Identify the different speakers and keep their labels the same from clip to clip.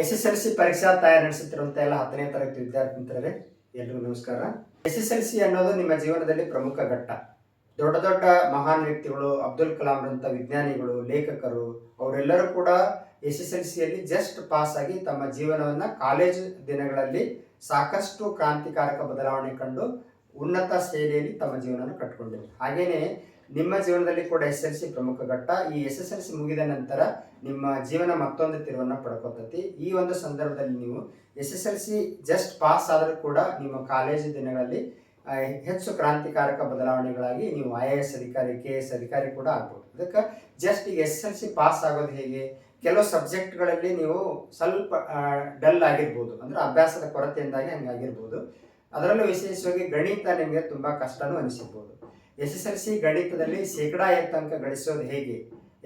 Speaker 1: S S L C ಪರೀಕ್ಷಾ ತಯಾರಿ ನಡೆಸುತ್ತಿರುವಂತಹ ಎಲ್ಲ ಹತ್ತನೇ ತರಗತಿ ವಿದ್ಯಾರ್ಥಿ ಮಿತ್ರರೇ ಎಲ್ರಿಗೂ ನಮಸ್ಕಾರ. ಎಸ್ ಎಸ್ ಎಲ್ ಸಿ ಅನ್ನೋದು ನಿಮ್ಮ ಜೀವನದಲ್ಲಿ ಪ್ರಮುಖ ಘಟ್ಟ. ದೊಡ್ಡ ದೊಡ್ಡ ಮಹಾನ್ ವ್ಯಕ್ತಿಗಳು, ಅಬ್ದುಲ್ ಕಲಾಂರಂಥ ವಿಜ್ಞಾನಿಗಳು, ಲೇಖಕರು, ಅವರೆಲ್ಲರೂ ಕೂಡ ಎಸ್ ಎಸ್ ಎಲ್ ಸಿಯಲ್ಲಿ ಜಸ್ಟ್ ಪಾಸ್ ಆಗಿ ತಮ್ಮ ಜೀವನವನ್ನ ಕಾಲೇಜು ದಿನಗಳಲ್ಲಿ ಸಾಕಷ್ಟು ಕ್ರಾಂತಿಕಾರಕ ಬದಲಾವಣೆ ಕಂಡು ಉನ್ನತ ಶೈಲಿಯಲ್ಲಿ ತಮ್ಮ ಜೀವನವನ್ನು ಕಟ್ಕೊಂಡಿದ್ದಾರೆ. ಹಾಗೇನೆ ನಿಮ್ಮ ಜೀವನದಲ್ಲಿ ಕೂಡ ಎಸ್ ಎಲ್ ಸಿ ಪ್ರಮುಖ ಘಟ್ಟ. ಈ ಎಸ್ ಎಸ್ ಎಲ್ ಸಿ ಮುಗಿದ ನಂತರ ನಿಮ್ಮ ಜೀವನ ಮತ್ತೊಂದು ತಿರುವನ್ನು ಪಡ್ಕೋತತಿ. ಈ ಒಂದು ಸಂದರ್ಭದಲ್ಲಿ ನೀವು S S L C just pass ಆದರೂ ಕೂಡ ನಿಮ್ಮ ಕಾಲೇಜು ದಿನಗಳಲ್ಲಿ ಹೆಚ್ಚು ಕ್ರಾಂತಿಕಾರಕ ಬದಲಾವಣೆಗಳಾಗಿ ನೀವು ಐ ಎ ಎಸ್ ಅಧಿಕಾರಿ ಕೆ ಎಸ್ ಅಧಿಕಾರಿ ಕೂಡ ಆಗ್ಬೋದು. ಅದಕ್ಕೆ ಜಸ್ಟ್ ಈಗ ಎಸ್ ಎಲ್ ಸಿ ಪಾಸ್ ಆಗೋದು ಹೇಗೆ? ಕೆಲವು ಸಬ್ಜೆಕ್ಟ್ಗಳಲ್ಲಿ ನೀವು ಸ್ವಲ್ಪ ಡಲ್ ಆಗಿರ್ಬೋದು. ಅಂದ್ರೆ ಅಭ್ಯಾಸದ ಕೊರತೆಯಿಂದಾಗಿ ಹಂಗಾಗಿರ್ಬೋದು. ಅದರಲ್ಲೂ ವಿಶೇಷವಾಗಿ ಗಣಿತ ನಿಮಗೆ ತುಂಬ ಕಷ್ಟನೂ ಅನಿಸಿರ್ಬೋದು. ಎಸ್ ಎಸ್ ಎಲ್ ಸಿ ಗಣಿತದಲ್ಲಿ ಶೇಕಡ ಅಂಕ ಗಳಿಸೋದು ಹೇಗೆ?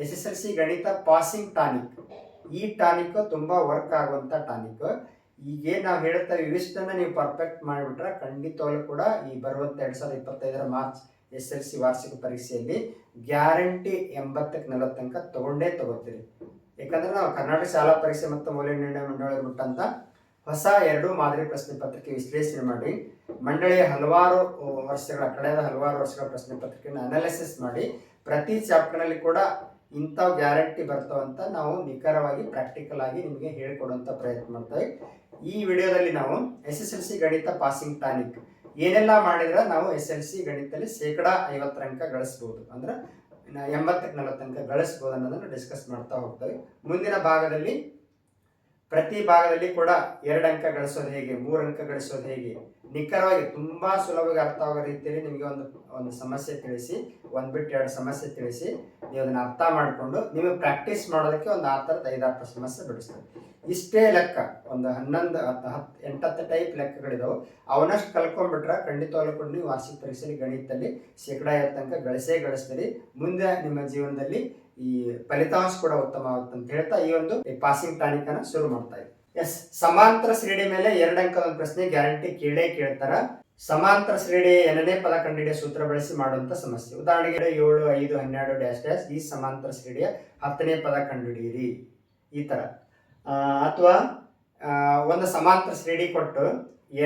Speaker 1: ಎಸ್ ಎಸ್ ಎಲ್ ಸಿ ಗಣಿತ ಪಾಸಿಂಗ್ ಟಾನಿಕ್ ಈ ಟಾನಿಕ್ ತುಂಬ ವರ್ಕ್ ಆಗುವಂಥ ಟಾನಿಕ್ ಈಗೇನು ನಾವು ಹೇಳ್ತೇವೆ ಇವಿಷ್ಟನ್ನು ನೀವು ಪರ್ಫೆಕ್ಟ್ ಮಾಡಿಬಿಟ್ರೆ ಖಂಡಿತವಾಗ್ಲೂ ಕೂಡ ಈ ಬರುವಂಥ ಎರಡು ಸಾವಿರದ ಇಪ್ಪತ್ತೈದರ ಮಾರ್ಚ್ ಎಸ್ ಎಲ್ ಸಿ ವಾರ್ಷಿಕ ಪರೀಕ್ಷೆಯಲ್ಲಿ ಗ್ಯಾರಂಟಿ ಎಂಬತ್ತಕ್ಕೆ ನಲವತ್ತು ಅಂಕ ತಗೊಂಡೇ ತಗೋತೀರಿ. ಯಾಕಂದ್ರೆ ನಾವು ಕರ್ನಾಟಕ ಶಾಲಾ ಪರೀಕ್ಷೆ ಮತ್ತು ಮೌಲ್ಯ ನಿರ್ಣಯ ಮಂಡಳಿ ಬಿಟ್ಟಂತ ಹೊಸ ಎರಡು ಮಾದರಿ ಪ್ರಶ್ನೆ ಪತ್ರಿಕೆ ವಿಶ್ಲೇಷಣೆ ಮಾಡಿ, ಮಂಡಳಿಯ ಹಲವಾರು ವರ್ಷಗಳ, ಕಳೆದ ಹಲವಾರು ವರ್ಷಗಳ ಪ್ರಶ್ನೆ ಪತ್ರಿಕೆಯನ್ನು ಅನಾಲಿಸಿಸ್ ಮಾಡಿ, ಪ್ರತಿ ಚಾಪ್ಟರ್ನಲ್ಲಿ ಕೂಡ ಇಂಥವು ಗ್ಯಾರಂಟಿ ಬರ್ತಾವಂತ ನಾವು ನಿಖರವಾಗಿ ಪ್ರಾಕ್ಟಿಕಲ್ ಆಗಿ ನಿಮಗೆ ಹೇಳಿಕೊಡುವಂಥ ಪ್ರಯತ್ನ ಮಾಡ್ತೇವೆ ಈ ವಿಡಿಯೋದಲ್ಲಿ ನಾವು ಎಸ್ ಎಸ್ ಎಲ್ ಸಿ ಗಣಿತ ಪಾಸಿಂಗ್ ಟಾನಿಕ್ ಏನೆಲ್ಲ ಮಾಡಿದ್ರೆ ನಾವು ಎಸ್ ಎಲ್ ಸಿ ಗಣಿತದಲ್ಲಿ ಶೇಕಡ ಐವತ್ತರ ಅಂಕ ಗಳಿಸ್ಬೋದು. ಅಂದ್ರೆ ಎಂಬತ್ತಕ್ಕೆ ನಲವತ್ತು ಅಂಕ ಗಳಿಸ್ಬೋದು ಅನ್ನೋದನ್ನು ಡಿಸ್ಕಸ್ ಮಾಡ್ತಾ ಹೋಗ್ತೇವೆ ಮುಂದಿನ ಭಾಗದಲ್ಲಿ ಪ್ರತಿ ಭಾಗದಲ್ಲಿ ಕೂಡ ಎರಡು ಅಂಕ ಗಳಿಸೋದು ಹೇಗೆ, ಮೂರು ಅಂಕ ಗಳಿಸೋದು ಹೇಗೆ? ನಿಖರವಾಗಿ ತುಂಬಾ ಸುಲಭವಾಗಿ ಅರ್ಥ ಆಗೋ ರೀತಿಯಲ್ಲಿ ನಿಮಗೆ ಒಂದು ಒಂದು ಸಮಸ್ಯೆ ತಿಳಿಸಿ, ಒಂದು ಬಿಟ್ಟು ಎರಡು ಸಮಸ್ಯೆ ತಿಳಿಸಿ ನೀವು ಅದನ್ನ ಅರ್ಥ ಮಾಡಿಕೊಂಡು ನೀವು ಪ್ರಾಕ್ಟೀಸ್ ಮಾಡೋದಕ್ಕೆ ಒಂದು ಆ ಥರದ ಐದಾರು ಸಮಸ್ಯೆ ಬಿಡಿಸ್ತೇವೆ ಇಷ್ಟೇ ಲೆಕ್ಕ, ಒಂದು ಹನ್ನೊಂದು, ಹತ್ತು ಹತ್ತು, ಎಂಟತ್ತು ಟೈಪ್ ಲೆಕ್ಕಗಳಿದಾವೆ. ಅವನಷ್ಟು ಕಲ್ಕೊಂಡ್ಬಿಟ್ರೆ ಖಂಡಿತ ಕೂಡ ನೀವು ವಾರ್ಷಿಕ ಪರೀಕ್ಷೆಯಲ್ಲಿ ಗಣಿತದಲ್ಲಿ ಶೇಕಡಾ ಐವತ್ತು ಅಂಕ ಗಳಿಸೇ ಗಳಿಸ್ತೀರಿ. ಮುಂದೆ ನಿಮ್ಮ ಜೀವನದಲ್ಲಿ ಈ ಫಲಿತಾಂಶ ಕೂಡ ಉತ್ತಮ ಆಗುತ್ತೆ ಅಂತ ಹೇಳ್ತಾ ಈ ಒಂದು ಪಾಸಿಂಗ್ ಟಾನಿಕ್ ಅನ್ನ ಶುರು ಮಾಡ್ತಾ ಇದೆ ಎಸ್ ಸಮಾಂತರ ಶ್ರೇಣಿ ಮೇಲೆ ಎರಡು ಅಂಕದ ಒಂದು ಪ್ರಶ್ನೆ ಗ್ಯಾರಂಟಿ ಕೇಳೇ ಕೇಳ್ತಾರ. ಸಮಾಂತರ ಶ್ರೇಣಿಯ ಎರಡನೇ ಪದ ಕಂಡಿಡಿಯ ಸೂತ್ರ ಬಳಸಿ ಮಾಡುವಂತ ಸಮಸ್ಯೆ. ಉದಾಹರಣೆಗೆ ಏಳು, ಐದು, ಹನ್ನೆರಡು ಡ್ಯಾಶ್ ಡ್ಯಾಶ್ ಈ ಸಮಾಂತರ ಶ್ರೇಣಿಯ ಹತ್ತನೇ ಪದ ಕಂಡುಹಿಡಿಯಿರಿ. ಈ ತರ. ಅಥವಾ ಒಂದು ಸಮಾಂತರ ಶ್ರೇಣಿ ಕೊಟ್ಟು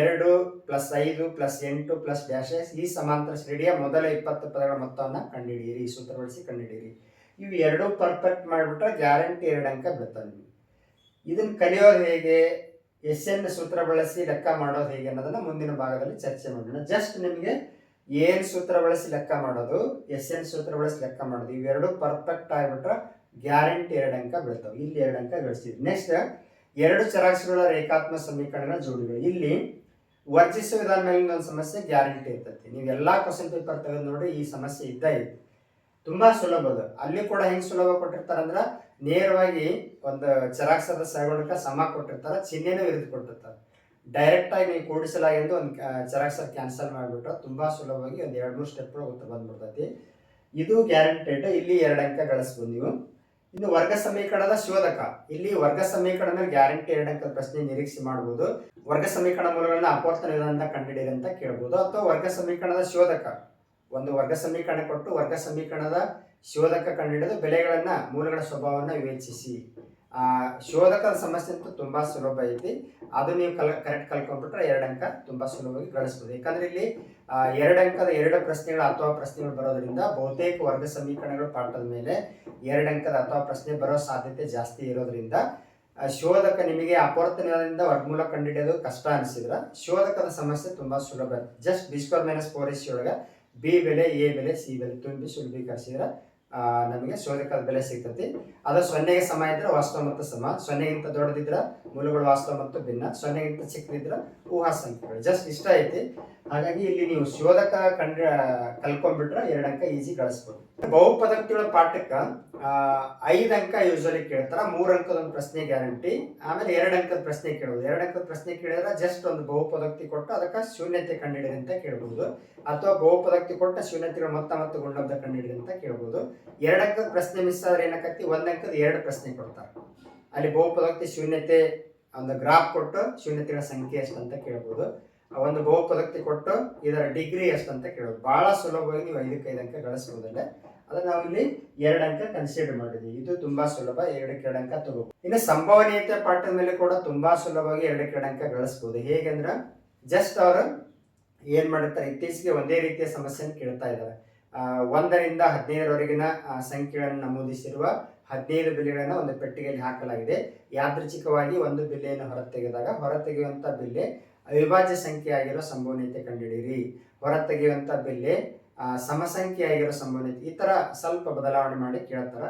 Speaker 1: ಎರಡು ಪ್ಲಸ್ ಐದು ಪ್ಲಸ್ ಎಂಟು ಪ್ಲಸ್ ಡ್ಯಾಶ್ ಈ ಸಮಾಂತರ ಶ್ರೇಣಿಯ ಮೊದಲ ಇಪ್ಪತ್ತು ಪದಗಳ ಮೊತ್ತವನ್ನು ಕಂಡುಹಿಡಿಯಿರಿ. ಸೂತ್ರ ಬಳಸಿ ಕಂಡುಹಿಡಿಯಿರಿ. ಇವು ಎರಡೂ ಪರ್ಫೆಕ್ಟ್ ಮಾಡಿಬಿಟ್ರೆ ಗ್ಯಾರಂಟಿ ಎರಡು ಅಂಕ ಬೀಳ್ತಾವೆ ನಿಮಗೆ. ಇದನ್ನ ಕಲಿಯೋದು ಹೇಗೆ? ಎಸ್ ಎನ್ ಸೂತ್ರ ಬಳಸಿ ಲೆಕ್ಕ ಮಾಡೋದು ಹೇಗೆ ಅನ್ನೋದನ್ನ ಮುಂದಿನ ಭಾಗದಲ್ಲಿ ಚರ್ಚೆ ಮಾಡೋಣ. ಜಸ್ಟ್ ನಿಮಗೆ ಏನ್ ಸೂತ್ರ ಬಳಸಿ ಲೆಕ್ಕ ಮಾಡೋದು, ಎಸ್ ಎನ್ ಸೂತ್ರ ಬಳಸಿ ಲೆಕ್ಕ ಮಾಡೋದು ಇವೆರಡು ಪರ್ಫೆಕ್ಟ್ ಆಗಿಬಿಟ್ರೆ ಗ್ಯಾರಂಟಿ ಎರಡು ಅಂಕ ಬೀಳ್ತಾವೆ. ಇಲ್ಲಿ ಎರಡು ಅಂಕ ಗಳಿಸ್ತೀವಿ. ನೆಕ್ಸ್ಟ್ ಎರಡು ಚರಾಕ್ಷರಗಳ ರೇಖಾತ್ಮಕ ಸಮೀಕರಣಗಳ ಜೋಡಿಗಳು. ಇಲ್ಲಿ ವರ್ಜಿಸುವ ವಿಧಾನ ಮೇಲಿನ ಒಂದು ಸಮಸ್ಯೆ ಗ್ಯಾರಂಟಿ ಇರ್ತೈತಿ. ನೀವು ಎಲ್ಲಾ ಕ್ವಶನ್ ಪೇಪರ್ ತೆಗೆದು ನೋಡಿ ಈ ಸಮಸ್ಯೆ ಇದ್ದ ಇದೆ ತುಂಬಾ ಸುಲಭ ಅದು. ಅಲ್ಲಿ ಕೂಡ ಹೆಂಗ್ ಸುಲಭ ಕೊಟ್ಟಿರ್ತಾರ ಅಂದ್ರ ನೇರವಾಗಿ ಒಂದು ಚರಾಕ್ಷರದ ಸಹಗುಣಕ ಸಮ ಕೊಟ್ಟಿರ್ತಾರ, ಚಿಹ್ನೆನೂ ವಿರುದ್ಧ ಕೊಟ್ಟಿರ್ತಾರೆ ಡೈರೆಕ್ಟ್ ಆಗಿ ನೀವು ಕೂಡಿಸಲಾಗಿಂದು ಒಂದು ಚರಾಕ್ಷರ ಕ್ಯಾನ್ಸಲ್ ಮಾಡಿಬಿಟ್ರೆ ತುಂಬಾ ಸುಲಭವಾಗಿ ಒಂದು ಎರಡು ಮೂರು ಸ್ಟೆಪ್ ಒಳಗೆ ಬಂದ್ಬಿಡ್ತೈತಿ. ಇದು ಗ್ಯಾರಂಟೆಡ್ ಇಲ್ಲಿ ಎರಡು ಅಂಕ ಗಳಿಸ್ಬೋದು ನೀವು. ಇನ್ನು ವರ್ಗ ಸಮೀಕರಣದ ಶೋಧಕ. ಇಲ್ಲಿ ವರ್ಗ ಸಮೀಕರಣ ಗ್ಯಾರಂಟಿ ಎರಡು ಅಂಕದ ಪ್ರಶ್ನೆ ನಿರೀಕ್ಷೆ ಮಾಡಬಹುದು ವರ್ಗ ಸಮೀಕರಣ ಮೂಲಗಳನ್ನ ಅಪವರ್ತನ ವಿಧಾನದಿಂದ ಕಂಡುಹಿಡಿಯಿರಿ ಅಂತ ಕೇಳಬಹುದು ಅಥವಾ ವರ್ಗ ಸಮೀಕರಣದ ಶೋಧಕ. ಒಂದು ವರ್ಗ ಸಮೀಕರಣ ಕೊಟ್ಟು ವರ್ಗ ಸಮೀಕರಣದ ಶೋಧಕ ಕಂಡುಹಿಡಿದು ಬೆಲೆಗಳನ್ನ ಮೂಲಗಳ ಸ್ವಭಾವವನ್ನ ವಿವೇಚಿಸಿ. ಆ ಶೋಧಕದ ಸಮಸ್ಯೆ ಅಂತೂ ತುಂಬಾ ಸುಲಭ ಐತಿ. ಅದು ನೀವು ಕಲ ಕರೆಕ್ಟ್ ಕಲ್ಕೊಂಡ್ಬಿಟ್ರೆ ಎರಡು ಅಂಕ ತುಂಬಾ ಸುಲಭವಾಗಿ ಗಳಿಸ್ಬೋದು. ಯಾಕಂದ್ರೆ ಇಲ್ಲಿ ಎರಡು ಅಂಕದ ಎರಡು ಪ್ರಶ್ನೆಗಳು ಅಥವಾ ಪ್ರಶ್ನೆಗಳು ಬರೋದ್ರಿಂದ ಬಹುತೇಕ ವರ್ಗ ಸಮೀಕರಣಗಳು ಪಾಠದ ಮೇಲೆ ಎರಡು ಅಂಕದ ಅಥವಾ ಪ್ರಶ್ನೆ ಬರೋ ಸಾಧ್ಯತೆ ಜಾಸ್ತಿ ಇರೋದ್ರಿಂದ ಶೋಧಕ ನಿಮಗೆ ಅಪವರ್ತನದಿಂದ ವರ್ಗಮೂಲ ಕಂಡುಹಿಡಿಯೋದು ಕಷ್ಟ ಅನಿಸಿದ್ರ ಶೋಧಕದ ಸಮಸ್ಯೆ ತುಂಬಾ ಸುಲಭ. Just B square minus four S ಒಳಗೆ ಬಿ ಬೆಲೆ ಎ ಬೆಲೆ ಸಿ ಬೆಲೆ ತುಂಬಿ ಸುಲಭೀಕರಿಸಿದ್ರೆ ನಮಗೆ ಶೋಧಕದ ಬೆಲೆ ಸಿಗ್ತತಿ. ಅದು ಸೊನ್ನೆಗೆ ಸಮ ಇದ್ರೆ ವಾಸ್ತವ ಮತ್ತು ಸಮ. ಸೊನ್ನೆಗಿಂತ ದೊಡ್ಡದಿದ್ರ ಮೂಲಗಳು ವಾಸ್ತವ ಮತ್ತು ಭಿನ್ನ. ಸೊನ್ನೆಗಿಂತ ಚಿಕ್ಕದಿದ್ರೆ ಊಹಾ ಸಂಖ್ಯೆಗಳು ಜಸ್ಟ್ ಇಷ್ಟ ಐತಿ. ಹಾಗಾಗಿ ಇಲ್ಲಿ ನೀವು ಶೋಧಕ ಕಂಡ ಕಲ್ಕೊಂಡ್ಬಿಟ್ರೆ ಎರಡು ಅಂಕ ಈಸಿ ಕಳಿಸ್ಬೋದು. ಬಹುಪದಕ್ತಿಗಳ ಪಾಠಕ್ಕೆ ಐದು ಅಂಕ ಯೂಶಲಿ ಕೇಳ್ತಾರ, ಮೂರು ಅಂಕದ ಒಂದು ಪ್ರಶ್ನೆ ಗ್ಯಾರಂಟಿ ಆಮೇಲೆ ಎರಡು ಅಂಕದ ಪ್ರಶ್ನೆ ಕೇಳೋದು. ಎರಡು ಅಂಕದ ಪ್ರಶ್ನೆ ಕೇಳಿದ್ರೆ ಜಸ್ಟ್ ಒಂದು ಬಹುಪದಕ್ತಿ ಕೊಟ್ಟು ಅದಕ್ಕೆ ಶೂನ್ಯತೆ ಕಂಡುಹಿಡಿರಿ ಅಂತ ಕೇಳ್ಬೋದು. ಅಥವಾ ಬಹುಪದಕ್ತಿ ಕೊಟ್ಟ ಶೂನ್ಯತೆಗಳು ಮೊತ್ತ ಮತ್ತು ಗುಂಡಬ್ದ ಕಂಡುಹಿಡಿರಿ ಅಂತ ಕೇಳ್ಬೋದು. ಎರಡು ಅಂಕದ ಪ್ರಶ್ನೆ ಮಿಸ್ ಆದ್ರೆ ಏನಕ್ಕತ್ತಿ ಒಂದ್ ಅಂಕದ ಎರಡು ಪ್ರಶ್ನೆ ಕೊಡ್ತಾರೆ. ಅಲ್ಲಿ ಬಹುಪದಕ್ತಿ ಶೂನ್ಯತೆ ಒಂದು ಗ್ರಾಫ್ ಕೊಟ್ಟು ಶೂನ್ಯತೆಗಳ ಸಂಖ್ಯೆ ಎಷ್ಟು ಅಂತ ಕೇಳ್ಬೋದು. ಒಂದು ಬಹುಪದಕ್ತಿ ಕೊಟ್ಟು ಇದರ ಡಿಗ್ರಿ ಎಷ್ಟು ಅಂತ ಕೇಳೋದು. ಬಹಳ ಸುಲಭವಾಗಿ ನೀವು ಐದಕ್ಕೆ ಐದು ಅಂಕ ಗಳಿಸ್ಬೋದಲ್ಲ? ಅದನ್ನ ನಾವು ಇಲ್ಲಿ ಎರಡು ಅಂಕ ಕನ್ಸಿಡರ್ ಮಾಡಿದ್ವಿ. ಇದು ತುಂಬಾ ಸುಲಭ ಎರಡಕ್ಕೆ ಎರಡು ಅಂಕ ತಗೋ ಇನ್ನು ಸಂಭವನೀಯತೆ ಪಾಠದ ಮೇಲೆ ಕೂಡ ತುಂಬಾ ಸುಲಭವಾಗಿ ಎರಡಕ್ಕೆ ಎರಡು ಅಂಕ ಗಳಿಸ್ಬೋದು. ಹೇಗೆಂದ್ರೆ ಜಸ್ಟ್ ಅವರು ಏನ್ ಮಾಡಿರ್ತಾರೆ ಇತ್ತೀಚೆಗೆ ಒಂದೇ ರೀತಿಯ ಸಮಸ್ಯೆಯನ್ನು ಕೇಳ್ತಾ ಇದ್ದಾರೆ ಒಂದರಿಂದ ಹದಿನೈದರವರೆಗಿನ ಸಂಖ್ಯೆಗಳನ್ನು ನಮೂದಿಸಿರುವ ಹದಿನೈದು ಬಿಲ್ಲೆಗಳನ್ನು ಒಂದು ಪೆಟ್ಟಿಗೆಯಲ್ಲಿ ಹಾಕಲಾಗಿದೆ. ಯಾದೃಚ್ಛಿಕವಾಗಿ ಒಂದು ಬಿಲ್ಲೆಯನ್ನು ಹೊರತೆಗೆದಾಗ, ಹೊರತೆಗೆಯುವಂತ ಬಿಲ್ಲೆ ಅವಿಭಾಜ್ಯ ಸಂಖ್ಯೆ ಆಗಿರೋ ಸಂಭವನೀಯತೆ ಕಂಡುಹಿಡಿಯಿರಿ. ಹೊರತೆಗೆಯುವಂಥ ಬೆಲೆ ಆ, ಸಮಸಂಖ್ಯೆ ಆಗಿರೋ ಸಂಭವನೀಯತೆ ಈ ಥರ ಸ್ವಲ್ಪ ಬದಲಾವಣೆ ಮಾಡಿ ಕೇಳ್ತಾರೆ.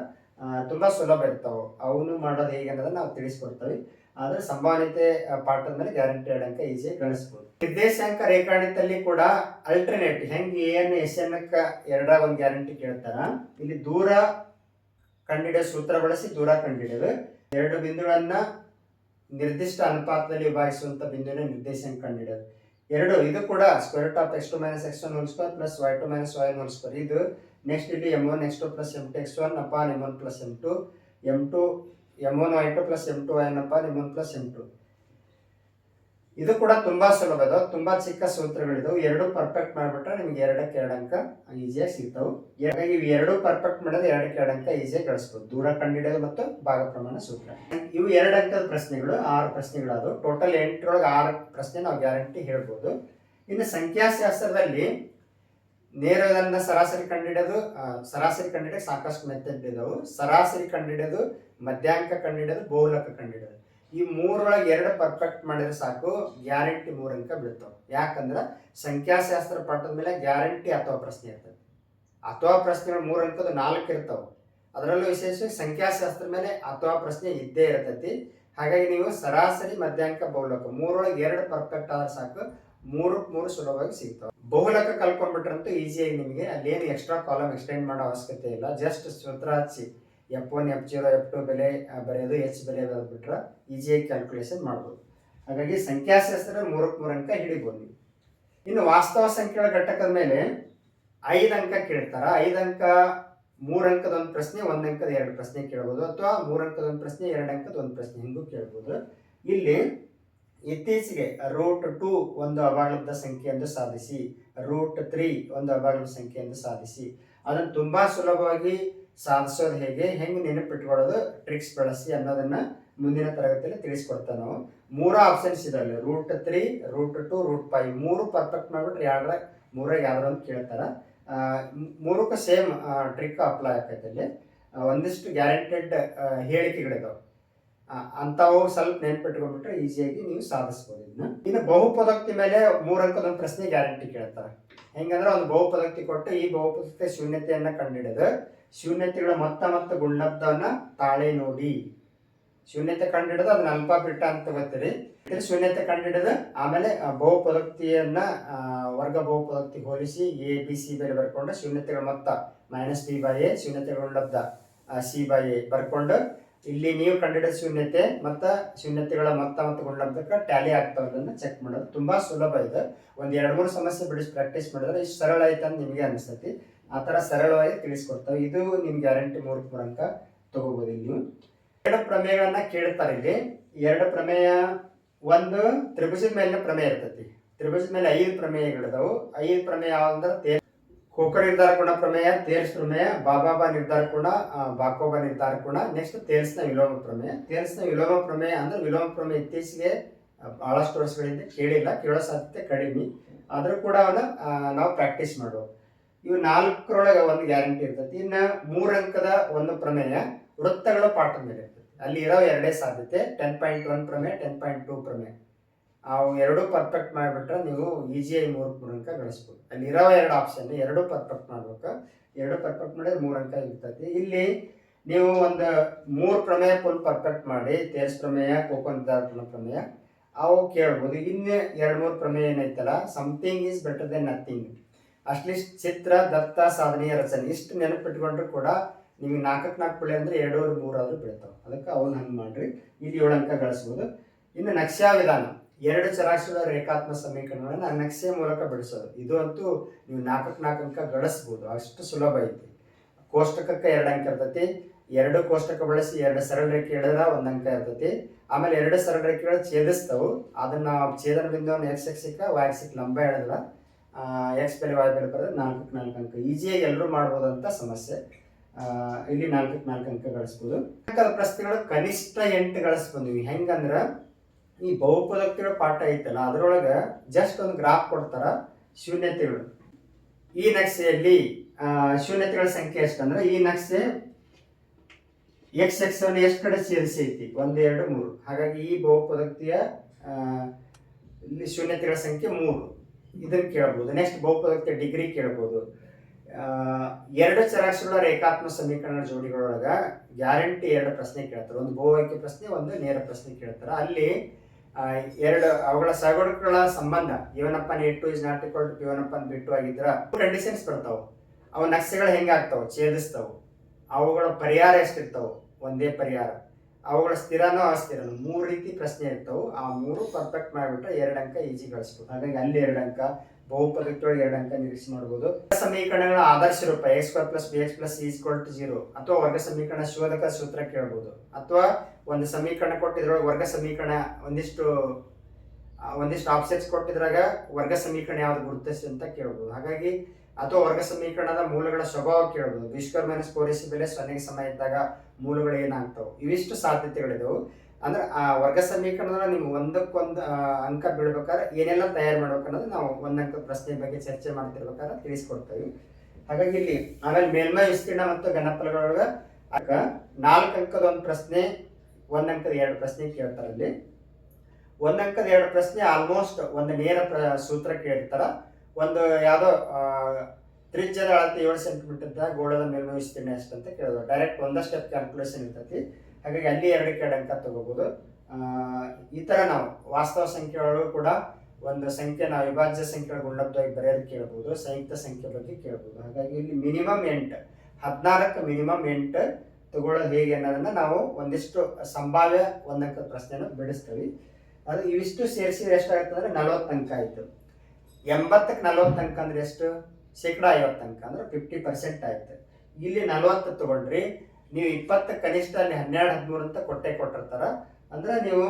Speaker 1: ತುಂಬ ಸುಲಭ ಇರ್ತಾವೆ. ಅವನು ಮಾಡೋದು ಹೇಗೆ ಅನ್ನೋದನ್ನ ನಾವು ತಿಳಿಸ್ಕೊಡ್ತೀವಿ. ಆದರೆ ಸಂಭವನೀಯತೆ ಪಾಠದ ಮೇಲೆ ಗ್ಯಾರಂಟಿ ಅಂಕ ಈಜಿ ಗಳಿಸ್ಬೋದು. ನಿರ್ದೇಶಾಂಕ ರೇಖಾಣಿತಲ್ಲಿ ಕೂಡ ಅಲ್ಟರ್ನೇಟ್ ಹೆಂಗೆ ಏನು ಎಸ್ ಎನ್ ಎರಡ ಒಂದು ಗ್ಯಾರಂಟಿ ಕೇಳ್ತಾರ. ಇಲ್ಲಿ ದೂರ ಕಂಡಿಡಿಯೋ ಸೂತ್ರ ಬಳಸಿ ದೂರ ಕಂಡಿಡಿಯೋದು ಎರಡು ಬಿಂದುಗಳನ್ನ ನಿರ್ದಿಷ್ಟ ಅನುಪಾತದಲ್ಲಿ ವಿಭಾಗಿಸುವಂತ ಬಿಂದುವಿನ ನಿರ್ದೇಶನ ಕಂಡುಹಿಡಿಯೋದು. ಎರಡು, ಇದು ಕೂಡ square of x two minus x one whole square plus y two minus y whole square ಇದು ನೆಕ್ಸ್ಟ್ ಇಲ್ಲಿ m one x two plus m two x one upon m one plus m two m two m one y two plus m two y n upon m one plus m two ಇದು ಕೂಡ ತುಂಬಾ ಸುಲಭದ ತುಂಬಾ ಚಿಕ್ಕ ಸೂತ್ರಗಳಿದಾವೆ. ಎರಡು perfect ಮಾಡ್ಬಿಟ್ರೆ ನಿಮ್ಗೆ ಎರಡಕ್ಕೆ ಎರಡು ಅಂಕ ಈಸಿಯಾಗಿ ಸಿಗ್ತಾವೆ. ಹಾಗಾಗಿ ಇವು ಎರಡು ಪರ್ಫೆಕ್ಟ್ ಮಾಡೋದು ಎರಡಕ್ಕೆ ಎರಡು ಅಂಕ ಈಸಿಯಾಗಿ ಗಳಿಸ್ಬೋದು ದೂರ ಕಂಡಿಡಿಯೋದು ಮತ್ತು ಭಾಗ ಪ್ರಮಾಣ ಸೂತ್ರ. ಇವು ಎರಡು ಅಂಕದ ಪ್ರಶ್ನೆಗಳು ಆರು ಪ್ರಶ್ನೆಗಳು ಅದು ಟೋಟಲ್ ಎಂಟರೊಳಗೆ ಆರು ಪ್ರಶ್ನೆ ನಾವು ಗ್ಯಾರಂಟಿ ಹೇಳ್ಬೋದು. ಇನ್ನು ಸಂಖ್ಯಾಶಾಸ್ತ್ರದಲ್ಲಿ ನೇರದನ್ನ ಸರಾಸರಿ ಕಂಡಿಡಿಯೋದು ಆ, ಸರಾಸರಿ ಕಂಡಿಡಿಯೋದು ಸಾಕಷ್ಟು ಮೆಥಡ್ ಇದಾವೆ. ಸರಾಸರಿ ಕಂಡಿಡಿಯೋದು ಮಧ್ಯಾಂಕ ಕಂಡಿಡಿಯೋದು ಬಹುಲಕ ಕಂಡಿಡಿಯೋದು ಈ ಮೂರೊಳಗೆ ಎರಡು ಪರ್ಫೆಕ್ಟ್ ಮಾಡಿದ್ರೆ ಸಾಕು ಗ್ಯಾರಂಟಿ ಮೂರು ಅಂಕ ಬೀಳ್ತಾವೆ ಯಾಕಂದ್ರೆ ಸಂಖ್ಯಾಶಾಸ್ತ್ರ ಪಾಠದ ಮೇಲೆ ಗ್ಯಾರಂಟಿ ಅಥವಾ ಪ್ರಶ್ನೆ ಇರ್ತದೆ. ಅಥವಾ ಪ್ರಶ್ನೆಗಳು ಮೂರು ಅಂಕದ ನಾಲ್ಕು ಇರ್ತಾವೆ. ಅದರಲ್ಲೂ ವಿಶೇಷವಾಗಿ ಸಂಖ್ಯಾಶಾಸ್ತ್ರ ಮೇಲೆ ಅಥವಾ ಪ್ರಶ್ನೆ ಇದ್ದೇ ಇರ್ತೈತಿ. ಹಾಗಾಗಿ ನೀವು ಸರಾಸರಿ ಮಧ್ಯಾಂಕ ಬಹುಲಕ ಮೂರೊಳಗೆ ಎರಡು ಪರ್ಫೆಕ್ಟ್ ಆದ್ರೆ ಸಾಕು ಮೂರು ಮೂರು ಸುಲಭವಾಗಿ ಸಿಗ್ತಾವೆ. ಬಹುಲಕ ಕಲ್ಕೊಂಡ್ಬಿಟ್ರಂತೂ ಈಸಿಯಾಗಿ ನಿಮಗೆ ಅಲ್ಲೇನು ಎಕ್ಸ್ಟ್ರಾ ಕಾಲಮ್ ಎಕ್ಸ್ಟೆಂಡ್ ಮಾಡೋ ಅವಶ್ಯಕತೆ ಇಲ್ಲ. ಜಸ್ಟ್ ಸೂತ್ರ ಹಚ್ಚಿ. F one F zero F two ಬೆಲೆ ಬರೆಯೋದು ಎಚ್ ಬೆಲೆ ಬರೆದ್ಬಿಟ್ರೆ ಈಸಿಯಾಗಿ ಕ್ಯಾಲ್ಕುಲೇಷನ್ ಮಾಡ್ಬೋದು. ಹಾಗಾಗಿ ಸಂಖ್ಯಾಶಾಸ್ತ್ರ ಮೂರಕ್ಕೆ ಮೂರು ಅಂಕ ಹಿಡಿಬೋದು ನೀವು. ಇನ್ನು ವಾಸ್ತವ ಸಂಖ್ಯೆಗಳ ಘಟಕದ ಮೇಲೆ ಐದು ಅಂಕ ಕೇಳ್ತಾರ? ಐದು ಅಂಕ ಮೂರು ಅಂಕದ ಒಂದು ಪ್ರಶ್ನೆ, ಒಂದು ಅಂಕದ ಎರಡು ಪ್ರಶ್ನೆ ಕೇಳ್ಬೋದು, ಅಥವಾ ಮೂರು ಅಂಕದ ಒಂದು ಪ್ರಶ್ನೆ, ಎರಡು ಅಂಕದ ಒಂದು ಪ್ರಶ್ನೆ ಹಿಂಗೂ ಕೇಳ್ಬೋದು. ಇಲ್ಲಿ ಇತ್ತೀಚೆಗೆ ರೂಟ್ ಟು ಒಂದು ಅಭಾಗದ ಸಂಖ್ಯೆ ಎಂದು ಸಾಧಿಸಿ ರೂಟ್ ತ್ರೀ ಒಂದು ಅಭಾಗದ ಸಂಖ್ಯೆಯನ್ನು ಸಾಧಿಸಿ, ಅದನ್ನು ತುಂಬಾ ಸುಲಭವಾಗಿ ಸಾಧಿಸೋದು ಹೇಗೆ, ಹೆಂಗೆ ನೆನಪಿಟ್ಕೊಳ್ಳೋದು ಟ್ರಿಕ್ಸ್ ಬಳಸಿ ಅನ್ನೋದನ್ನ ಮುಂದಿನ ತರಗತಿಯಲ್ಲಿ ತಿಳಿಸ್ಕೊಡ್ತೇವೆ ನಾವು. ಮೂರು ಆಪ್ಷನ್ಸ್ ಇದಾವೆ root three root two root five ಮೂರು ಪರ್ಫೆಕ್ಟ್ ಮಾಡ್ಬಿಟ್ರೆ ಯಾರ ಮೂರಾಗ ಯಾವ್ದಾರ ಅಂತ ಕೇಳ್ತಾರ. ಮೂರಕ್ಕೂ ಸೇಮ್ ಟ್ರಿಕ್ ಅಪ್ಲೈ ಆಕೈತೆ ಇಲ್ಲಿ. ಒಂದಿಷ್ಟು ಗ್ಯಾರಂಟೆಡ್ ಹೇಳಿಕೆಗಳಿದಾವೆ. ಅಂಥವು ಸ್ವಲ್ಪ ನೆನ್ಪಿಟ್ಕೊಂಡ್ಬಿಟ್ರೆ ಈಸಿಯಾಗಿ ನೀವು ಸಾಧಿಸ್ಬೋದು ಇದನ್ನ. ಇನ್ನು ಬಹುಪದಕ್ತಿ ಮೇಲೆ ಮೂರು ಅಂಕದ ಒಂದು ಪ್ರಶ್ನೆ ಗ್ಯಾರಂಟಿ ಕೇಳ್ತಾರೆ. ಹೆಂಗಂದ್ರೆ ಒಂದು ಬಹುಪದಕ್ತಿ ಕೊಟ್ಟು ಈ ಬಹುಪದೋಕ್ತಿ ಶೂನ್ಯತೆಯನ್ನ ಕಂಡುಹಿಡಿದು ಶೂನ್ಯತೆಗಳ ಮೊತ್ತ ಮತ್ತು ಗುಣಲಬ್ಧವನ್ನ ತಾಳೆ ನೋಡಿ. ಶೂನ್ಯತೆ ಕಂಡುಹಿಡಿದು ಅದನ್ನ ಅಲ್ಪ ಬಿಟ್ಟ ಅಂತ ಗೊತ್ತೀರಿ ಶೂನ್ಯತೆ ಕಂಡುಹಿಡಿದು ಆಮೇಲೆ ಬಹುಪದೋಕ್ತಿಯನ್ನ ವರ್ಗ ಬಹುಪದೋಕ್ತಿ ಹೋಲಿಸಿ ಎ ಬಿ ಸಿ ಬೇರೆ ಬರ್ಕೊಂಡು ಶೂನ್ಯತೆಗಳ ಮೊತ್ತ ಮೈನಸ್ ಬಿ ಬೈ ಎ ಶೂನ್ಯತೆಗಳ ಸಿ ಬೈ ಎ ಬರ್ಕೊಂಡು ಇಲ್ಲಿ ನೀವು ಕಂಡುಹಿಡಿದ ಶೂನ್ಯತೆ ಮತ್ತು ಶೂನ್ಯತೆಗಳ ಮೊತ್ತ ಮತ್ತು ಗುಣಲಬ್ಧಕ್ಕೆ ಟ್ಯಾಲಿ ಆಗ್ತಾವದನ್ನ ಚೆಕ್ ಮಾಡೋದು. ತುಂಬಾ ಸುಲಭ ಇದೆ. ಒಂದು ಎರಡು ಮೂರು ಸಮಸ್ಯೆ ಬಿಡಿಸಿ ಪ್ರಾಕ್ಟೀಸ್ ಮಾಡಿದ್ರೆ ಇಷ್ಟು ಸರಳ ಐತೆ ಅಂತ ನಿಮಗೆ ಅನಿಸ್ತೈತಿ. ಆ ಥರ ಸರಳವಾಗಿ ತಿಳಿಸ್ಕೊಡ್ತಾವೆ. ಇದು ನಿಮ್ ಗ್ಯಾರಂಟಿ ಮೂರು ಅಂಕ ತಗೋಬೋದು ನೀವು. ಎರಡು ಪ್ರಮೇಯಗಳನ್ನ ಕೇಳ್ತಾರೆ ಇಲ್ಲಿ. ಎರಡು ಪ್ರಮೇಯ ಒಂದು ತ್ರಿಭುಜದ ಮೇಲಿನ ಪ್ರಮೇಯ ಇರ್ತೈತಿ. ತ್ರಿಭುಜದ ಮೇಲೆ ಐದು ಪ್ರಮೇಯಗಳಿದಾವು. ಐದು ಪ್ರಮೇಯ ಯಾವಂದ್ರೆ ತೇ ಕೋಕ ನಿರ್ಧಾರ ಕೋಣ ಪ್ರಮೇಯ ತೇಲ್ಸ್ ಪ್ರಮೇಯ ಬಾಬಾಬಾ ನಿರ್ಧಾರ ಕೋಣ ಬಾಕೋಬ ನಿರ್ಧಾರ ಕೋಣ ನೆಕ್ಸ್ಟ್ ತೇಲ್ಸ್ನ ವಿಲೋಮ ಪ್ರಮೇಯ. ತೇಲ್ಸ್ನ ವಿಲೋಮ ಪ್ರಮೇಯ ಅಂದ್ರೆ ವಿಲೋಮ ಪ್ರಮೇಯ ಇತ್ತೀಚೆಗೆ ಆ, ಬಹಳಷ್ಟು ವರ್ಷಗಳಿಂದ ಕೇಳಿಲ್ಲ ಕೇಳೋ ಸಾಧ್ಯತೆ ಕಡಿಮೆ. ಆದರೂ ಕೂಡ ಅವನ್ನ ನಾವು ಪ್ರಾಕ್ಟೀಸ್ ಮಾಡುವ. ಇವು ನಾಲ್ಕರೊಳಗೆ ಒಂದು ಗ್ಯಾರಂಟಿ ಇರ್ತೈತಿ. ಇನ್ನು ಮೂರಂಕದ ಒಂದು ಪ್ರಮೇಯ ವೃತ್ತಗಳ ಪಾಠ ಮೇಲೆ ಇರ್ತೈತಿ. ಅಲ್ಲಿ ಇರೋ ಎರಡೇ ಸಾಧ್ಯತೆ ಟೆನ್ ಪಾಯಿಂಟ್ ಒನ್ ಪ್ರಮೇಯ ಟೆನ್ ಪಾಯಿಂಟ್ ಟೂ ಪ್ರಮೇಯ. ಅವು ಎರಡು ಪರ್ಫೆಕ್ಟ್ ಮಾಡಿಬಿಟ್ರೆ ನೀವು ಈಸಿಯಾಗಿ ಮೂರು ಮೂರು ಅಂಕ ಗಳಿಸ್ಬೋದು. ಅಲ್ಲಿ ಇರೋ ಎರಡು ಆಪ್ಷನ್ ಎರಡೂ ಪರ್ಫೆಕ್ಟ್ ಮಾಡ್ಬೇಕು. ಎರಡು ಪರ್ಫೆಕ್ಟ್ ಮಾಡಿದ್ರೆ ಮೂರು ಅಂಕ ಇರ್ತೈತಿ. ಇಲ್ಲಿ ನೀವು ಒಂದು ಮೂರು ಪ್ರಮೇಯ ಫುಲ್ ಪರ್ಫೆಕ್ಟ್ ಮಾಡಿ ತೇಜ್ ಪ್ರಮೇಯ ಕೋಕನ್ ಪ್ರಮೇಯ, ಅವು ಕೇಳ್ಬೋದು. ಇನ್ನೇ ಎರಡು ಮೂರು ಪ್ರಮೇಯ ಏನೈತಲ್ಲ something is better then nothing at least ಚಿತ್ರ, ದತ್ತ, ಸಾಧನೆಯ ರಚನೆ, ಇಷ್ಟು ನೆನಪಿಟ್ಕೊಂಡ್ರು ಕೂಡ ನಿಮಗೆ ನಾಲ್ಕಕ್ಕೆ ನಾಲ್ಕು ಬೆಳೆ ಅಂದರೆ ಎರಡೂವರೆ, ಮೂರಾದರೂ ಬೆಳಿತಾವೆ ಅದಕ್ಕೆ ಅವನ್ನ ಹಂಗೆ ಮಾಡ್ರಿ. ಇಲ್ಲಿ ಏಳು ಅಂಕ ಗಳಿಸ್ಬೋದು. ಇನ್ನು ನಕ್ಷಾ ವಿಧಾನ. ಎರಡು ಚರಾಕ್ಷರ ರೇಖಾತ್ಮ ಸಮೀಕರಣಗಳನ್ನ ನಕ್ಷೆ ಮೂಲಕ ಬಿಡಿಸೋದು. ಇದು ಅಂತೂ ನೀವು ನಾಲ್ಕಕ್ಕೆ ನಾಲ್ಕು ಅಂಕ ಗಳಿಸ್ಬೋದು. ಅಷ್ಟು ಸುಲಭ ಐತಿ. ಕೋಷ್ಟಕಕ್ಕೆ ಎರಡು ಅಂಕ ಇರ್ತೈತಿ. ಎರಡು ಕೋಷ್ಟಕ ಬಳಸಿ ಎರಡು ಸರಳ ರೇಖೆ ಎಳೆದ ಒಂದು ಅಂಕ ಇರ್ತೈತಿ. ಆಮೇಲೆ ಎರಡು ಸರಳ ರೇಖೆಗಳು ಛೇದಿಸ್ತವು. ಅದನ್ನ ಛೇದನ ಬಿಂದುವನ್ನು ಎಕ್ಸ್ ಎಕ್ಸಿಕ್ಕ ವೈ ಎಕ್ಸಿಕ್ ಲಂಬ ಹೇಳಿದ್ರ ಎಕ್ಸ್ ಬೆಲೆ ವಾಯ್ ಬೆಲೆ ಬರೆದ್ರೆ ನಾಲ್ಕಕ್ಕೆ ನಾಲ್ಕು ಅಂಕ. ಈಸಿಯಾಗಿ ಎಲ್ಲರೂ ಮಾಡ್ಬೋದಂತ ಸಮಸ್ಯೆ. ಇಲ್ಲಿ ನಾಲ್ಕಕ್ಕೆ ನಾಲ್ಕು ಅಂಕ ಗಳಿಸ್ಬೋದು. ಅಂಕದ ಪ್ರಶ್ನೆಗಳು ಕನಿಷ್ಠ ಎಂಟು ಗಳಿಸ್ಬಂದ್ವಿ. ಹೆಂಗಂದ್ರೆ ಈ ಬಹುಪದಕ್ಕಿರೋ ಪಾಠ ಐತಲ್ಲ, ಅದರೊಳಗೆ ಜಸ್ಟ್ ಒಂದು ಗ್ರಾಫ್ ಕೊಡ್ತಾರ, ಶೂನ್ಯತೆಗಳು. ಈ ನಕ್ಷೆಯಲ್ಲಿ ಶೂನ್ಯತೆಗಳ ಸಂಖ್ಯೆ ಎಷ್ಟಂದ್ರೆ, ಈ ನಕ್ಷೆ ಎಕ್ಸ್ ಎಕ್ಸ್ ಅನ್ನು ಎಷ್ಟು ಕಡೆ ಸೇರಿಸೈತಿ? ಒಂದು, ಎರಡು, ಮೂರು. ಹಾಗಾಗಿ ಈ ಬಹುಪದಕ್ತಿಯ ಶೂನ್ಯತೆಗಳ ಸಂಖ್ಯೆ ಮೂರು. ಇದನ್ನು ಕೇಳ್ಬೋದು. ನೆಕ್ಸ್ಟ್ ಬಹುಪದಕ್ಕೆ ಡಿಗ್ರಿ ಕೇಳ್ಬೋದು. ಎರಡು ಚರಾಕ್ಷರಗಳ ರೇಖಾತ್ಮಕ ಸಮೀಕರಣಗಳ ಜೋಡಿಗಳೊಳಗ ಗ್ಯಾರಂಟಿ ಎರಡು ಪ್ರಶ್ನೆ ಕೇಳ್ತಾರೆ. ಒಂದು ಬಹುವಾಕ್ಯ ಪ್ರಶ್ನೆ, ಒಂದು ನೇರ ಪ್ರಶ್ನೆ ಕೇಳ್ತಾರೆ. ಅಲ್ಲಿ ಎರಡು ಅವುಗಳ ಸಗಡುಗಳ ಸಂಬಂಧ ಇವನಪ್ಪನ್ A two is not equal to ಇವನಪ್ಪನ್ ಬಿಟ್ಟು ಆಗಿದ್ರ ಕಂಡೀಷನ್ಸ್ ಬರ್ತಾವೆ. ಅವು ನಕ್ಷೆಗಳು ಹೆಂಗಾಗ್ತಾವ ಛೇದಿಸ್ತಾವ. ಅವುಗಳ ಪರಿಹಾರ ಎಷ್ಟಿರ್ತಾವ? ಒಂದೇ ಪರಿಹಾರ. ಅವುಗಳ ಸ್ಥಿರನೋ ಅಸ್ಥಿರನೋ ಮೂರು ರೀತಿ ಪ್ರಶ್ನೆ ಇರ್ತವೆ. ಆ ಮೂರು ಪರ್ಫೆಕ್ಟ್ ಮಾಡಿಬಿಟ್ರೆ ಎರಡು ಅಂಕ ಈಜಿ ಗಳಿಸ್ಬೋದು. ಹಾಗಾಗಿ ಅಲ್ಲಿ ಎರಡು ಅಂಕ ಬಹುಪದಕ್ಕೊಳಗೆ ಎರಡು ಅಂಕ ನಿರೀಕ್ಷೆ ಮಾಡಬಹುದು ಸಮೀಕರಣಗಳ ಆದರ್ಶ ರೂಪ X square plus B X plus is to zero ಅಥವಾ ವರ್ಗ ಸಮೀಕರಣ ಶೋಧಕ ಸೂತ್ರ ಕೇಳ್ಬೋದು. ಅಥವಾ ಒಂದು ಸಮೀಕರಣ ಕೊಟ್ಟಿದ್ರೊಳಗೆ ವರ್ಗ ಸಮೀಕರಣ ಒಂದಿಷ್ಟು ಒಂದಿಷ್ಟು ಆಪ್ಷನ್ಸ್ ಕೊಟ್ಟಿದ್ರಾಗ ವರ್ಗ ಸಮೀಕರಣ ಯಾವ್ದು ಗುರುತಿಸಿ ಅಂತ ಕೇಳ್ಬೋದು. ಹಾಗಾಗಿ ಅಥವಾ ವರ್ಗ ಸಮೀಕರಣದ ಮೂಲಗಳ ಸ್ವಭಾವ ಕೇಳಬಹುದು. ಬಿ ಸ್ಕ್ವೇರ್ ಮೈನಸ್ ಫೋರ್ ಬೆಲೆ ಸೊನ್ನೆಗೆ ಸಮ ಇದ್ದಾಗ ಮೂಲಗಳು ಏನಾಗ್ತಾವೆ? ಇವಿಷ್ಟು ಸಾಧ್ಯತೆಗಳಿದವು. ಅಂದ್ರೆ ಆ ವರ್ಗ ಸಮೀಕರಣದ ನಿಮ್ಗೆ ಒಂದಕ್ಕೊಂದು ಅಂಕ ಬೀಳ್ಬೇಕಾದ್ರೆ ಏನೆಲ್ಲ ತಯಾರು ಮಾಡ್ಬೇಕು ಅನ್ನೋದು ನಾವು ಒಂದಂಕ ಪ್ರಶ್ನೆ ಬಗ್ಗೆ ಚರ್ಚೆ ಮಾಡ್ತಿರ್ಬೇಕಾದ್ರೆ ತಿಳಿಸ್ಕೊಡ್ತೇವೆ. ಹಾಗಾಗಿ ಇಲ್ಲಿ ಆಮೇಲೆ ಮೇಲ್ಮೈ ವಿಸ್ತೀರ್ಣ ಮತ್ತು ಘನಫಲಗಳೊಳಗ ನಾಲ್ಕು ಅಂಕದ ಒಂದು ಪ್ರಶ್ನೆ, ಒಂದ್ ಅಂಕದ ಎರಡು ಪ್ರಶ್ನೆ ಕೇಳ್ತಾರೆ ಅಲ್ಲಿ ಒಂದ್ ಅಂಕದ ಎರಡು ಪ್ರಶ್ನೆ ಆಲ್ಮೋಸ್ಟ್ ಒಂದು ನೇರ ಸೂತ್ರ ಕೇಳ್ತಾರ. ಒಂದು ಯಾವುದೋ ತ್ರಿಜ್ಯದ ಅಳತೆ ಏಳು ಸೆಂಟಿಮೀಟರ್ ಇದ್ದ ಗೋಳದ ಮೇಲ್ಮೈ ವಿಸ್ತೀರ್ಣ ಅಂತ ಕೇಳೋದು. ಡೈರೆಕ್ಟ್ ಒಂದಷ್ಟು ಸ್ಟೆಪ್ ಕ್ಯಾಲ್ಕುಲೇಷನ್ ಇರ್ತೈತಿ. ಹಾಗಾಗಿ ಅಲ್ಲಿ ಎರಡಕ್ಕೆ ಕಡೆ ಅಂಕ ತಗೋಬಹುದು ಆ, ಈ ತರ ನಾವು ವಾಸ್ತವ ಸಂಖ್ಯೆಗಳು ಕೂಡ ಒಂದು ಸಂಖ್ಯೆ ನಾವು ವಿಭಾಜ್ಯ ಸಂಖ್ಯೆಗಳ ಗುಣಲಬ್ಧವಾಗಿ ಬರೆಯೋದು ಕೇಳ್ಬೋದು. ಸಂಯುಕ್ತ ಸಂಖ್ಯೆ ಬಗ್ಗೆ ಕೇಳ್ಬೋದು. ಹಾಗಾಗಿ ಇಲ್ಲಿ ಮಿನಿಮಮ್ ಎಂಟು ಹದಿನಾರಕ್ಕೆ ಮಿನಿಮಮ್ ಎಂಟು ತಗೊಳ್ಳೋದು ಹೇಗೆ ಅನ್ನೋದನ್ನ ನಾವು ಒಂದಿಷ್ಟು ಸಂಭಾವ್ಯ ಒಂದಂಕದ ಪ್ರಶ್ನೆಯನ್ನು ಬಿಡಿಸ್ತೀವಿ. ಅದು ಇವಿಷ್ಟು ಸೇರಿಸಿದ್ರೆ ಎಷ್ಟಾಗುತ್ತೆ ಅಂದ್ರೆ ನಲವತ್ತು ಅಂಕ ಆಯ್ತು. ಎಂಬತ್ತಕ್ಕೆ ನಲ್ವತ್ತು ತನಕ ಅಂದ್ರೆ ಎಷ್ಟು? ಶೇಕಡ ಐವತ್ತು ತನಕ ಅಂದ್ರೆ ಫಿಫ್ಟಿ ಪರ್ಸೆಂಟ್ ಆಯ್ತು. ಇಲ್ಲಿ ನಲವತ್ತು ತಗೊಂಡ್ರಿ, ನೀವು ಇಪ್ಪತ್ತು ಕನಿಷ್ಠ ಅಲ್ಲಿ ಹನ್ನೆರಡು, ಹದಿಮೂರು ಅಂತ ಕೊಟ್ಟೆ ಕೊಟ್ಟಿರ್ತಾರ. ಅಂದ್ರೆ ನೀವು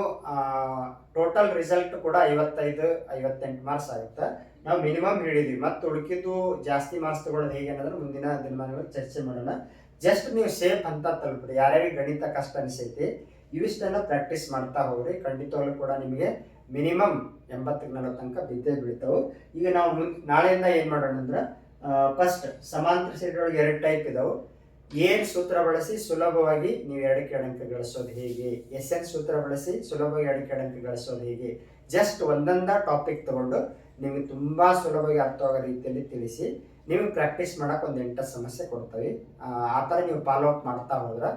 Speaker 1: ಟೋಟಲ್ ರಿಸಲ್ಟ್ ಕೂಡ ಐವತ್ತೈದು, ಐವತ್ತೆಂಟು ಮಾರ್ಕ್ಸ್ ಆಗುತ್ತೆ. ನಾವು ಮಿನಿಮಮ್ ಹೇಳಿದ್ವಿ. ಮತ್ತು ಉಳಿಕಿದ್ದು ಜಾಸ್ತಿ ಮಾರ್ಕ್ಸ್ ತಗೊಳ್ಳೋದು ಹೇಗೆ ಅನ್ನೋದ್ರ ಮುಂದಿನ ದಿನಮಾನಗಳು ಚರ್ಚೆ ಮಾಡೋಣ. ಜಸ್ಟ್ ನೀವು ಸೇಫ್ ಅಂತ ತಲುಪ್ರಿ ಯಾರ್ಯಾರಿಗೆ ಗಣಿತ ಕಷ್ಟ ಅನಿಸೈತಿ, ಇವಿಷ್ಟನ್ನ ಪ್ರಾಕ್ಟೀಸ್ ಮಾಡ್ತಾ ಹೋಗ್ರಿ. ಖಂಡಿತವಾಗ್ಲೂ ಕೂಡ ನಿಮಗೆ ಮಿನಿಮಮ್ ಎಂಬತ್ತಕ್ಕೆ ನಲವತ್ತು ತನಕ ಬಿದ್ದೇ ಬೀಳ್ತಾವೆ ಈಗ ನಾವು ಮುನ್ ನಾಳೆಯಿಂದ ಏನು ಮಾಡೋಣ ಅಂದ್ರೆ ಫಸ್ಟ್ ಸಮಾಂತರ ಸೇರಿಯೊಳಗೆ ಎರಡು ಟೈಪ್ ಇದಾವೆ. ಏನ್ ಸೂತ್ರ ಬಳಸಿ ಸುಲಭವಾಗಿ ನೀವು ಎರಡಕ್ಕೆ ಎರಡು ಅಂಕ ಗಳಿಸೋದು ಹೇಗೆ? ಎಸ್ ಎನ್ ಸೂತ್ರ ಬಳಸಿ ಸುಲಭವಾಗಿ ಎರಡಕ್ಕೆ ಎರಡು ಅಂಕ ಗಳಿಸೋದು ಹೇಗೆ? ಜಸ್ಟ್ ಒಂದೊಂದ ಟಾಪಿಕ್ ತಗೊಂಡು ನಿಮಗೆ ತುಂಬಾ ಸುಲಭವಾಗಿ ಅರ್ಥವಾಗೋ ರೀತಿಯಲ್ಲಿ ತಿಳಿಸಿ ನೀವು ಪ್ರಾಕ್ಟೀಸ್ ಮಾಡೋಕೆ ಒಂದು ಎಂಟು ಸಮಸ್ಯೆ ಕೊಡ್ತೀವಿ. ಆ ಥರ ನೀವು ಫಾಲೋ ಅಪ್ ಮಾಡ್ತಾ ಹೋದ್ರೆ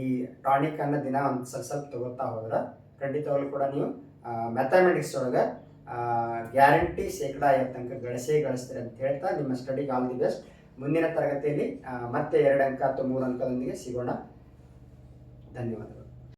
Speaker 1: ಈ ಟಾನಿಕನ್ನು ದಿನ ಒಂದು ಸ್ವಲ್ಪ ತಗೋತಾ ಹೋದ್ರೆ ಖಂಡಿತವಾಗ್ಲೂ ಕೂಡ ನೀವು ಮ್ಯಾಥಮೆಟಿಕ್ಸ್ ಒಳಗೆ ಗ್ಯಾರಂಟಿ ಶೇಕಡ ಐವತ್ತು ಅಂಕ ಗಳಿಸೇ ಗಳಿಸ್ತೀರಿ ಅಂತ ಹೇಳ್ತಾ ನಿಮ್ಮ ಸ್ಟಡಿಗೆ ಆಲ್ ದಿ ಬೆಸ್ಟ್ ಮುಂದಿನ ತರಗತಿಯಲ್ಲಿ ಮತ್ತೆ ಎರಡು ಅಂಕ ಅಥವಾ ಮೂರು ಅಂಕದೊಂದಿಗೆ ಸಿಗೋಣ. ಧನ್ಯವಾದಗಳು.